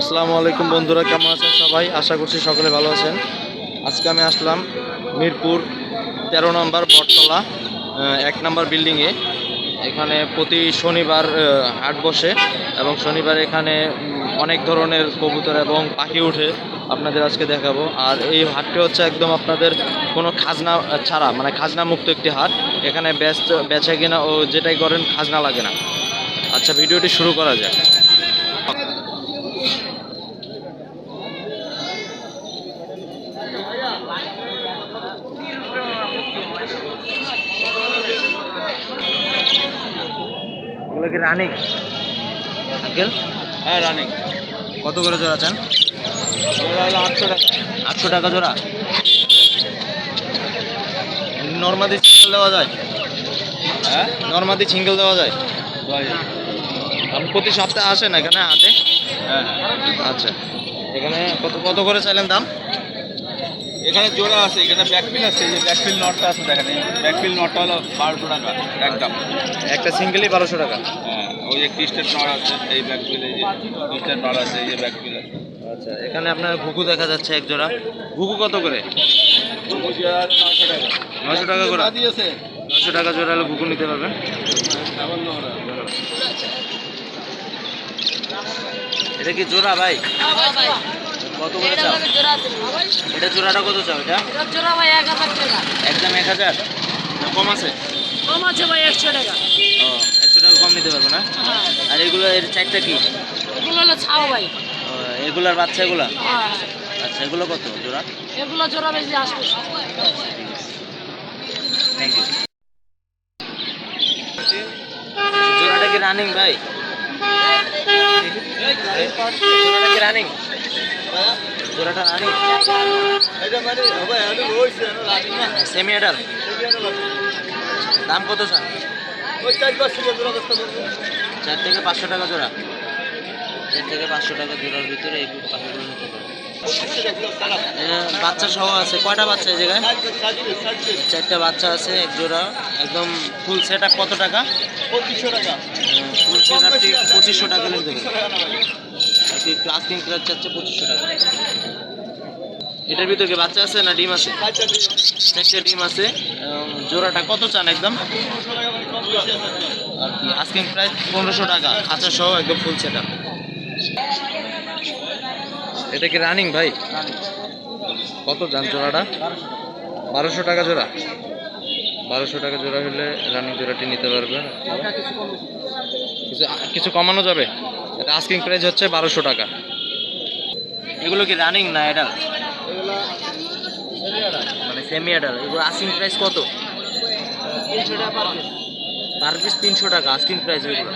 আসসালামু আলাইকুম বন্ধুরা, কেমন আছেন সবাই? আশা করছি সকলে ভালো আছেন। আজকে আমি আসলাম মিরপুর তেরো নম্বর বটতলা এক নম্বর বিল্ডিংয়ে। এখানে প্রতি শনিবার হাট বসে এবং শনিবার এখানে অনেক ধরনের কবুতর এবং পাখি উঠে আপনাদের আজকে দেখাবো। আর এই হাটটি হচ্ছে একদম আপনাদের কোনো খাজনা ছাড়া মানে খাজনা মুক্ত একটি হাট। এখানে ব্যস্ত, বেচা কিনা ও যেটাই করেন, খাজনা লাগে না। আচ্ছা ভিডিওটি শুরু করা যাক। কি রানিং আঙ্কেল হ্যাঁ রানিং কত করে জোড়া চান? হলো আটশো টাকা। আটশো টাকা জোড়া? নর্মাদি সিঙ্গেল দেওয়া যায়? হ্যাঁ? নর্মাদি সিঙ্গেল দেওয়া যায়? আপনি প্রতি সপ্তাহে আসেন এখানে হাতে হ্যাঁ। আচ্ছা। এখানে কত কত করে চাইলেন দাম? এখানে জোড়া আছে এখানে ব্যাকফিল আছে এই যে ব্যাকফিল নটটা আছে দেখেন ব্যাকফিল নটটা হলো বারোশো টাকা একদম। একটা সিঙ্গেলই বারোশো টাকা। হ্যাঁ ওই যে ক্রিস্টের নট আছে এই ব্যাকফিল এই যে ক্রিস্টের নট আছে এই যে ব্যাকফিল আছে আচ্ছা এখানে আপনার ঘুঘু দেখা যাচ্ছে এক জোড়া। ঘুঘু কত করে? নশো টাকা নশো টাকা করে। দিয়েছে নশো টাকা জোড়া হলে ঘুঘু নিতে পারবেন। এটা কি জোড়া ভাই। কত করে চাও? এটা জোড়াটা কত চাও এটা? একদম এক হাজার? না কম আছে? ও একশো টাকা কম নিতে পারব না? আর এগুলো এর চারটা কি? এগুলার বাচ্চা এগুলা আচ্ছা এগুলো কত জোড়া? এগুলো জোড়া বেশি আসবে। থ্যাংক ইউ জোড়াটা কি রানিং ভাই? জোড়াটা কি রানিং জোড়াটা রানিং। সেমি দাম কত স্যার? চার থেকে পাঁচশো টাকা জোড়া। চার থেকে পাঁচশো টাকা জোড়ার ভিতরে এই পাখিগুলো নিতে পারবেন এ, বাচ্চা সহ আছে। কয়টা বাচ্চা এই জায়গায়? চারটা বাচ্চা আছে এক জোড়া। একদম ফুল সেট কত টাকা? পঁচিশশো টাকা। ফুল সেট আপটি পঁচিশশো টাকা নিতে পারবেন আর কি ক্লাসিং ক্লাস চাচ্ছে পঁচিশশো টাকা। এটার ভিতরে কি বাচ্চা আছে না ডিম আছে? চারটে ডিম আছে। জোড়াটা কত চান একদম? আর কি আস্কিং প্রাইস পনেরোশো টাকা খাঁচা সহ একদম ফুল সেট এটা কি রানিং ভাই? কত যান জোড়াটা? বারোশো টাকা জোড়া। বারোশো টাকা জোড়া হলে রানিং জোড়াটি নিতে পারবেন। কিছু কিছু কমানো যাবে? এটা আস্কিং প্রাইস হচ্ছে বারোশো টাকা। এগুলো কি রানিং না এডাল মানে সেমি এডাল এগুলো আস্কিং প্রাইস কত? পার পিস তিনশো টাকা আস্কিং প্রাইস এগুলো।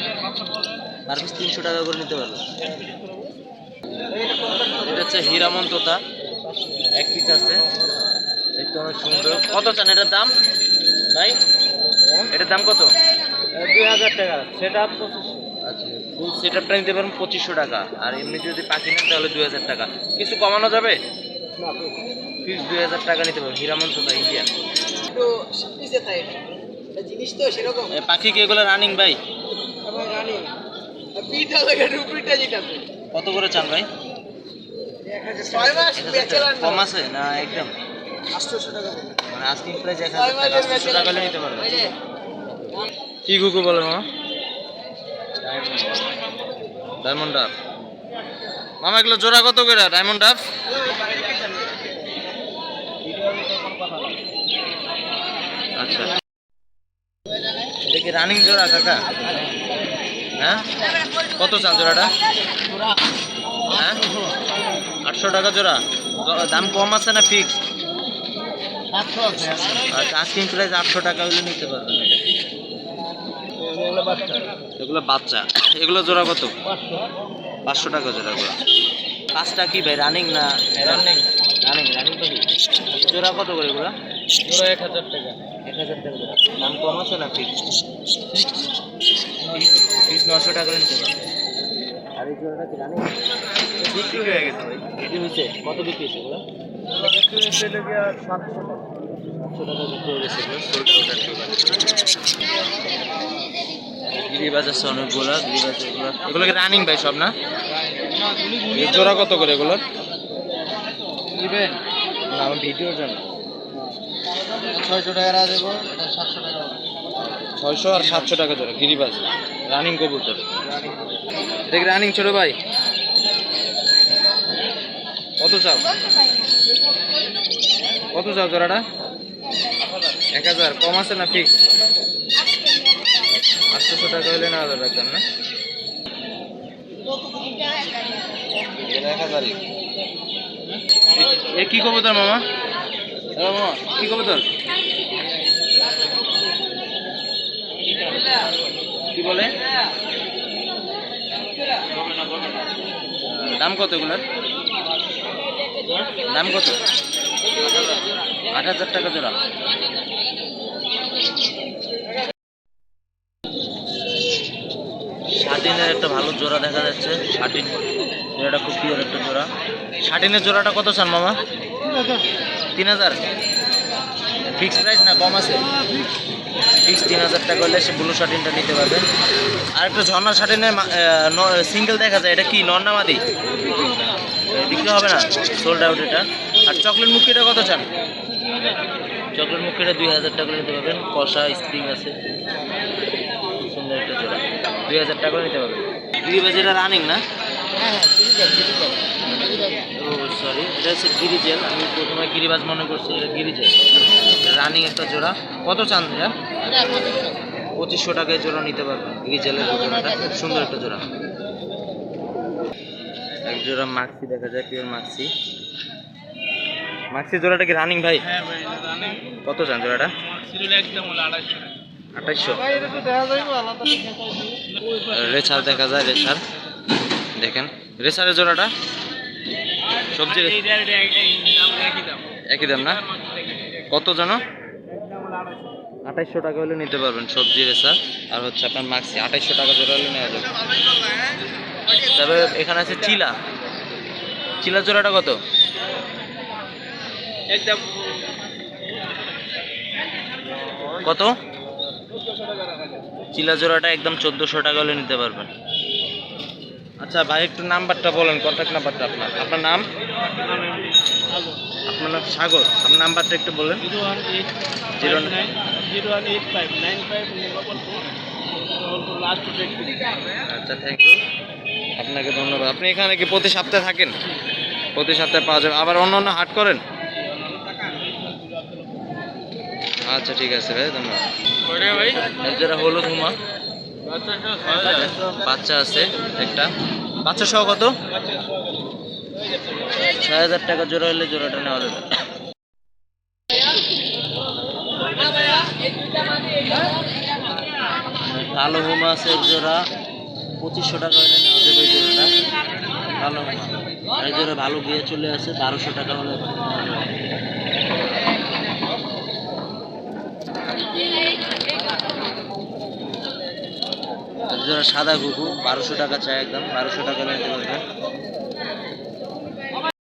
পার পিস তিনশো টাকা করে নিতে পারবে। এটা হচ্ছে হীরামন তোতা। এক পিস আছে। দেখতে অনেক সুন্দর। কত চান এটার দাম? ভাই? এটার দাম কত? দুই হাজার টাকা। সেটা আচ্ছা ফুল সেট আপটা নিতে পারেন পঁচিশশো টাকা। আর এমনি যদি পাখি নেন তাহলে দুই হাজার টাকা। কিছু কমানো যাবে? ফিক্স দুই হাজার টাকা নিতে পারবেন। হীরামন তোতা ইন্ডিয়া জিনিস তো সেরকম। পাখি কি এগুলো রানিং ভাই? রানি কত করে চান ভাই? কম আছে? না একদম। মানে আস্কিং প্রাইস এক হাজার টাকা। নিতে পারবেন। যে। কি কুকু বলে মামা ডায়মন্ড ডাব মামা, এগুলো জোড়া কত করে? ডায়মন্ড ডাব আচ্ছা। কি রানিং জোড়া, কাকা? হ্যাঁ? কত চান জোড়াটা? হ্যাঁ? আটশো টাকা জোড়া। দাম কম আছে না ফিক্স আচ্ছা আস্কিং প্রাইস আটশো টাকা হলে নিতে পারবেন এটা। এগুলো বাচ্চা। এগুলো জোড়া কত? পাঁচশো টাকা জোড়া এগুলো। পাঁচটা কি ভাই রানিং না রানিং রানিং রানিং কি জোড়া কত করে এগুলো? জোড়া এক হাজার টাকা। এক হাজার টাকা জোড়া। দাম কম আছে না ফিক্স ফিক্স নশো টাকা করে নিতে পারবেন আর এই জোড়াটা কি রানিং বিক্রি হয়ে গেছে ভাই। বিক্রি হয়েছে? কত বিক্রি হয়েছে এগুলো? বিক্রি হয়েছে এটা কি সাতশো টাকা? সাতশো টাকা বিক্রি হয়ে গেছে এগুলো। আছে গিরিবাজ আছে অনেকগুলো গিরিবাজ এগুলো। এগুলো কি রানিং ভাই সব না? জোড়া কত করে এগুলোর নেবেন? না আমার ভিডিওর জন্য ছয়শো টাকা দেবো এটা সাতশো টাকা ছয়শো আর সাতশো টাকা জোড়া গিরিবাজ। রানিং কবুতর। দেখ রানিং ছোট ভাই। কত চাও? কত চাও জোড়াটা? এক হাজার কম আছে না ফিক্স আটশোশো টাকা হলে না হাজার রাখবেন না? এ কি কবুতর মামা? এ মামা কি কবুতর? কি বলে? দাম কত এগুলার? দাম কত? আট হাজার টাকা জোড়া। শাটিনের একটা ভালো জোড়া দেখা যাচ্ছে শাটিন জোড়াটা খুব প্রিয় একটা জোড়া। শাটিনের জোড়াটা কত চান মামা? তিন হাজার? ফিক্সড প্রাইস না কম আছে? ফিক্স তিন হাজার টাকা হলে সে ব্লু শার্টিনটা নিতে পারবেন আর একটা ঝর্ণা শার্টিনের সিঙ্গেল দেখা যায়, এটা কি, নর্নামাদি? বিক্রি হবে না? সোল্ড আউট এটা। আর চকলেট মুখিটা কত চান? চকলেট মুখিটা দুই হাজার টাকা নিতে পারবেন। কষা স্প্রিং আছে। দুই হাজার টাকা নিতে পারবেন দুই বাজে রানিং না? ও সরি এটা হচ্ছে গিরিজেল আমি প্রথমে গিরিবাজ মনে করছি এটা গিরিজেল রানিং একটা জোড়া। কত চান এটা পঁচিশশো টাকায় জোড়া নিতে পারবেন গিরিজেলের জোড়াটা। খুব সুন্দর একটা জোড়া। এক জোড়া মাক্সি দেখা যায় পিওর মাক্সি মাক্সি জোড়াটা কি রানিং ভাই? হ্যাঁ ভাই রানিং কত চান জোড়াটা? আঠাইশশো রেসার দেখা যায় রেসার দেখেন রেসারের জোড়াটা? সবজি একই দাম। একই দাম না? কত জানো? আঠাইশশো টাকা হলে নিতে পারবেন সবজি রেসার আর হচ্ছে আপনার মাক্সি আঠাইশশো টাকা জোড়া হলে নেওয়া যাবে। তবে এখানে আছে চিলা। চিলা জোড়াটা কত? একদম। কত? চিলা জোড়াটা একদম চোদ্দোশো টাকা হলে নিতে পারবেন। আচ্ছা ভাই, একটু নাম্বারটা বলেন কন্ট্যাক্ট নাম্বারটা আপনার। আপনার নাম? আপনার নাম সাগর। আপনার নাম্বারটা একটু বলেন। জিরো আচ্ছা থ্যাংক ইউ আপনাকে ধন্যবাদ। আপনি এখানে কি প্রতি সপ্তাহে থাকেন? প্রতি সপ্তাহে পাওয়া যাবে। আবার অন্য অন্য হাট করেন? আচ্ছা ঠিক আছে ভাই ধন্যবাদ। ভাই? এক জোড়া হলুদ হুমা। বাচ্চা আছে একটা। বাচ্চা সহ কত? ছয় হাজার টাকা জোড়া হলে জোড়াটা নেওয়া যাবে। কালো হুমা আছে এক জোড়া। পঁচিশশো টাকা হলে নেওয়া যাবে এই জোড়াটা। কালো হুমা। আর জোড়া ভালো গিয়ে চলে আসে বারোশো টাকা হলে নেওয়া যাবে। জোড়া সাদা কুকু বারোশো টাকা চাই একদম বারোশো টাকা নিতে পারবেন